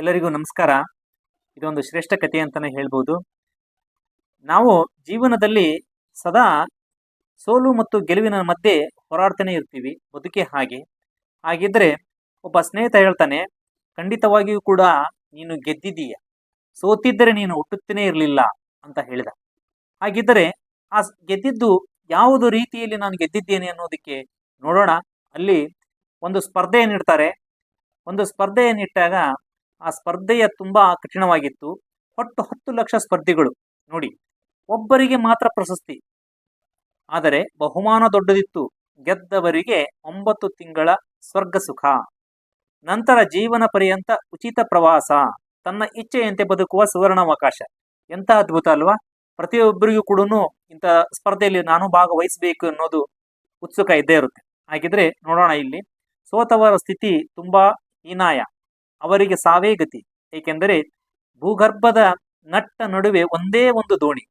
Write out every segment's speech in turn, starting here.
ಎಲ್ಲರಿಗೂ ನಮಸ್ಕಾರ. ಇದೊಂದು ಶ್ರೇಷ್ಠ ಕಥೆ ಅಂತಲೇ ಹೇಳ್ಬೋದು. ನಾವು ಜೀವನದಲ್ಲಿ ಸದಾ ಸೋಲು ಮತ್ತು ಗೆಲುವಿನ ಮಧ್ಯೆ ಹೋರಾಡ್ತಾನೆ ಇರ್ತೀವಿ, ಬದುಕೆ ಹಾಗೆ. ಹಾಗಿದ್ರೆ ಒಬ್ಬ ಸ್ನೇಹಿತ ಹೇಳ್ತಾನೆ, ಖಂಡಿತವಾಗಿಯೂ ಕೂಡ ನೀನು ಗೆದ್ದಿದ್ದೀಯ. ಸೋತಿದ್ದರೆ ನೀನು ಹುಟ್ಟುತ್ತೇನೆ ಇರಲಿಲ್ಲ ಅಂತ ಹೇಳಿದ. ಹಾಗಿದ್ದರೆ ಆ ಗೆದ್ದಿದ್ದು ಯಾವುದು ರೀತಿಯಲ್ಲಿ ನಾನು ಗೆದ್ದಿದ್ದೇನೆ ಅನ್ನೋದಕ್ಕೆ ನೋಡೋಣ. ಅಲ್ಲಿ ಒಂದು ಸ್ಪರ್ಧೆಯನ್ನಿಡ್ತಾರೆ. ಒಂದು ಸ್ಪರ್ಧೆಯನ್ನಿಟ್ಟಾಗ ಆ ಸ್ಪರ್ಧೆಯ ತುಂಬಾ ಕಠಿಣವಾಗಿತ್ತು. ಒಟ್ಟು ಹತ್ತು ಲಕ್ಷ ಸ್ಪರ್ಧಿಗಳು. ನೋಡಿ, ಒಬ್ಬರಿಗೆ ಮಾತ್ರ ಪ್ರಶಸ್ತಿ. ಆದರೆ ಬಹುಮಾನ ದೊಡ್ಡದಿತ್ತು. ಗೆದ್ದವರಿಗೆ ಒಂಬತ್ತು ತಿಂಗಳ ಸ್ವರ್ಗ ಸುಖ. ನಂತರ ಜೀವನ ಪರ್ಯಂತ ಉಚಿತ ಪ್ರವಾಸ, ತನ್ನ ಇಚ್ಛೆಯಂತೆ ಬದುಕುವ ಸುವರ್ಣಾವಕಾಶ. ಎಂತ ಅದ್ಭುತ ಅಲ್ವಾ? ಪ್ರತಿಯೊಬ್ಬರಿಗೂ ಕೂಡ ಇಂಥ ಸ್ಪರ್ಧೆಯಲ್ಲಿ ನಾನು ಭಾಗವಹಿಸಬೇಕು ಅನ್ನೋದು ಉತ್ಸುಕ ಇದ್ದೇ ಇರುತ್ತೆ. ಹಾಗಿದ್ರೆ ನೋಡೋಣ ಇಲ್ಲಿ. ಸೋತವರ ಸ್ಥಿತಿ ತುಂಬಾ ಹೀನಾಯ. ಅವರಿಗೆ ಸಾವೇ ಗತಿ. ಏಕೆಂದರೆ ಭೂಗರ್ಭದ ನಟ್ಟ ನಡುವೆ ಒಂದೇ ಒಂದು ದೋಣಿ.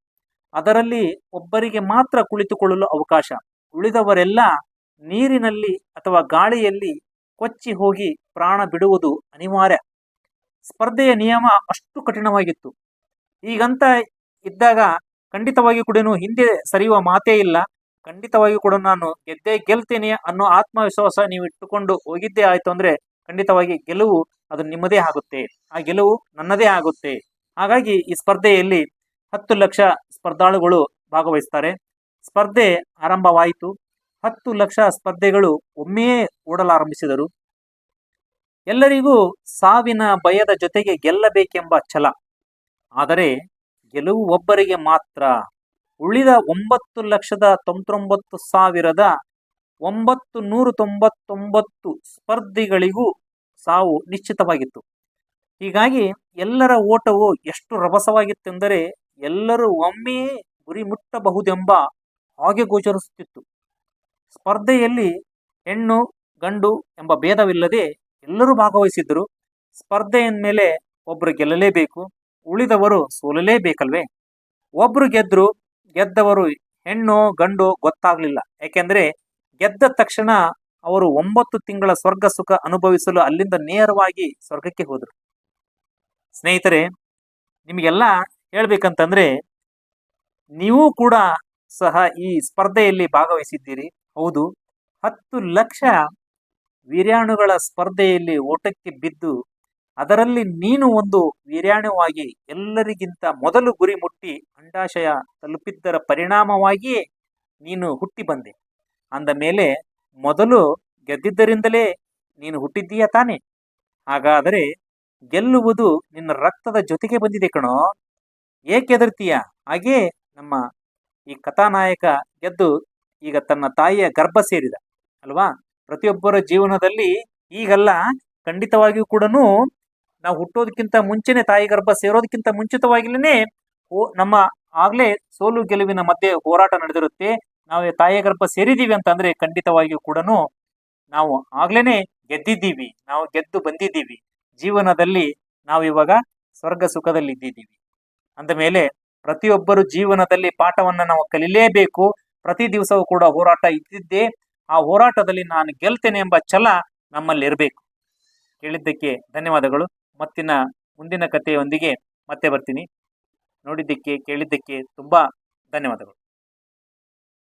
ಅದರಲ್ಲಿ ಒಬ್ಬರಿಗೆ ಮಾತ್ರ ಕುಳಿತುಕೊಳ್ಳಲು ಅವಕಾಶ. ಉಳಿದವರೆಲ್ಲ ನೀರಿನಲ್ಲಿ ಅಥವಾ ಗಾಳಿಯಲ್ಲಿ ಕೊಚ್ಚಿ ಹೋಗಿ ಪ್ರಾಣ ಬಿಡುವುದು ಅನಿವಾರ್ಯ. ಸ್ಪರ್ಧೆಯ ನಿಯಮ ಅಷ್ಟು ಕಠಿಣವಾಗಿತ್ತು. ಈಗಂತ ಇದ್ದಾಗ ಖಂಡಿತವಾಗಿ ಕೂಡ ಹಿಂದೆ ಸರಿಯುವ ಮಾತೇ ಇಲ್ಲ. ಖಂಡಿತವಾಗಿ ಕೂಡ ನಾನು ಗೆದ್ದೇ ಗೆಲ್ತೇನೆ ಅನ್ನೋ ಆತ್ಮವಿಶ್ವಾಸ ನೀವು ಇಟ್ಟುಕೊಂಡು ಹೋಗಿದ್ದೇ ಆಯ್ತು ಅಂದ್ರೆ ಖಂಡಿತವಾಗಿ ಗೆಲುವು ಅದು ನಿಮ್ಮದೇ ಆಗುತ್ತೆ, ಆ ಗೆಲುವು ನನ್ನದೇ ಆಗುತ್ತೆ. ಹಾಗಾಗಿ ಈ ಸ್ಪರ್ಧೆಯಲ್ಲಿ ಹತ್ತು ಲಕ್ಷ ಸ್ಪರ್ಧಾಳುಗಳು ಭಾಗವಹಿಸ್ತಾರೆ. ಸ್ಪರ್ಧೆ ಆರಂಭವಾಯಿತು. ಹತ್ತು ಲಕ್ಷ ಸ್ಪರ್ಧೆಗಳು ಒಮ್ಮೆಯೇ ಓಡಲಾರಂಭಿಸಿದರು. ಎಲ್ಲರಿಗೂ ಸಾವಿನ ಭಯದ ಜೊತೆಗೆ ಗೆಲ್ಲಬೇಕೆಂಬ ಛಲ. ಆದರೆ ಗೆಲುವು ಒಬ್ಬರಿಗೆ ಮಾತ್ರ. ಉಳಿದ ಒಂಬತ್ತು ಲಕ್ಷದ ತೊಂಬತ್ತೊಂಬತ್ತು ಸಾವಿರದ ಒಂಬತ್ತು ನೂರ ತೊಂಬತ್ತೊಂಬತ್ತು ಸ್ಪರ್ಧಿಗಳಿಗೂ ಸಾವು ನಿಶ್ಚಿತವಾಗಿತ್ತು. ಹೀಗಾಗಿ ಎಲ್ಲರ ಓಟವು ಎಷ್ಟು ರಭಸವಾಗಿತ್ತೆಂದರೆ ಎಲ್ಲರೂ ಒಮ್ಮೆಯೇ ಗುರಿ ಮುಟ್ಟಬಹುದೆಂಬ ಹಾಗೆ ಗೋಚರಿಸುತ್ತಿತ್ತು. ಸ್ಪರ್ಧೆಯಲ್ಲಿ ಹೆಣ್ಣು, ಗಂಡು ಎಂಬ ಭೇದವಿಲ್ಲದೆ ಎಲ್ಲರೂ ಭಾಗವಹಿಸಿದ್ದರು. ಸ್ಪರ್ಧೆಯ ಮೇಲೆ ಒಬ್ಬರು ಗೆಲ್ಲಲೇಬೇಕು, ಉಳಿದವರು ಸೋಲಲೇಬೇಕಲ್ವೇ? ಒಬ್ಬರು ಗೆದ್ದರು ಗೆದ್ದವರು ಹೆಣ್ಣು, ಗಂಡು ಗೊತ್ತಾಗಲಿಲ್ಲ. ಯಾಕೆಂದರೆ ಗೆದ್ದ ತಕ್ಷಣ ಅವರು ಒಂಬತ್ತು ತಿಂಗಳ ಸ್ವರ್ಗ ಸುಖ ಅನುಭವಿಸಲು ಅಲ್ಲಿಂದ ನೇರವಾಗಿ ಸ್ವರ್ಗಕ್ಕೆ ಹೋದರು. ಸ್ನೇಹಿತರೆ, ನಿಮಗೆಲ್ಲ ಹೇಳ್ಬೇಕಂತಂದ್ರೆ, ನೀವು ಕೂಡ ಸಹ ಈ ಸ್ಪರ್ಧೆಯಲ್ಲಿ ಭಾಗವಹಿಸಿದ್ದೀರಿ. ಹೌದು, ಹತ್ತು ಲಕ್ಷ ವೀರ್ಯಾಣುಗಳ ಸ್ಪರ್ಧೆಯಲ್ಲಿ ಓಟಕ್ಕೆ ಬಿದ್ದು, ಅದರಲ್ಲಿ ನೀನು ಒಂದು ವೀರ್ಯಾಣುವಾಗಿ ಎಲ್ಲರಿಗಿಂತ ಮೊದಲು ಗುರಿ ಮುಟ್ಟಿ ಅಂಡಾಶಯ ತಲುಪಿದ್ದರ ಪರಿಣಾಮವಾಗಿಯೇ ನೀನು ಹುಟ್ಟಿ ಬಂದೆ. ಅಂದ ಮೇಲೆ ಮೊದಲು ಗೆದ್ದಿದ್ದರಿಂದಲೇ ನೀನು ಹುಟ್ಟಿದ್ದೀಯ ತಾನೆ? ಹಾಗಾದರೆ ಗೆಲ್ಲುವುದು ನಿನ್ನ ರಕ್ತದ ಜೊತೆಗೆ ಬಂದಿದೆ ಕಣೋ. ಏಕೆ ಹೆದರ್ತೀಯ? ಹಾಗೇ ನಮ್ಮ ಈ ಕಥಾನಾಯಕ ಗೆದ್ದು ಈಗ ತನ್ನ ತಾಯಿಯ ಗರ್ಭ ಸೇರಿದ, ಅಲ್ವಾ? ಪ್ರತಿಯೊಬ್ಬರ ಜೀವನದಲ್ಲಿ ಈಗಲ್ಲ, ಖಂಡಿತವಾಗಿಯೂ ಕೂಡ ನಾವು ಹುಟ್ಟೋದಕ್ಕಿಂತ ಮುಂಚೆನೆ ತಾಯಿ ಗರ್ಭ ಸೇರೋದಕ್ಕಿಂತ ಮುಂಚಿತವಾಗಿಲೇ ನಮ್ಮ ಆಗ್ಲೇ ಸೋಲು ಗೆಲುವಿನ ಮಧ್ಯೆ ಹೋರಾಟ ನಡೆದಿರುತ್ತೆ. ನಾವು ತಾಯಿಯ ಗರ್ಭ ಸೇರಿದೀವಿ ಅಂತಂದ್ರೆ ಖಂಡಿತವಾಗಿಯೂ ಕೂಡ ನಾವು ಆಗ್ಲೇನೆ ಗೆದ್ದಿದ್ದೀವಿ. ನಾವು ಗೆದ್ದು ಬಂದಿದ್ದೀವಿ. ಜೀವನದಲ್ಲಿ ನಾವು ಇವಾಗ ಸ್ವರ್ಗ ಸುಖದಲ್ಲಿ ಇದ್ದಿದ್ದೀವಿ ಅಂದ ಮೇಲೆ ಪ್ರತಿಯೊಬ್ಬರು ಜೀವನದಲ್ಲಿ ಪಾಠವನ್ನ ನಾವು ಕಲಿಲೇಬೇಕು. ಪ್ರತಿ ದಿವಸವೂ ಕೂಡ ಹೋರಾಟ ಇದ್ದಿದ್ದೇ ಆ ಹೋರಾಟದಲ್ಲಿ ನಾನು ಗೆಲ್ತೇನೆ ಎಂಬ ಛಲ ನಮ್ಮಲ್ಲಿರಬೇಕು. ಕೇಳಿದ್ದಕ್ಕೆ ಧನ್ಯವಾದಗಳು. ಮತ್ತಿನ ಮುಂದಿನ ಕಥೆಯೊಂದಿಗೆ ಮತ್ತೆ ಬರ್ತೀನಿ. ನೋಡಿದ್ದಕ್ಕೆ, ಕೇಳಿದ್ದಕ್ಕೆ ತುಂಬಾ ಧನ್ಯವಾದಗಳು.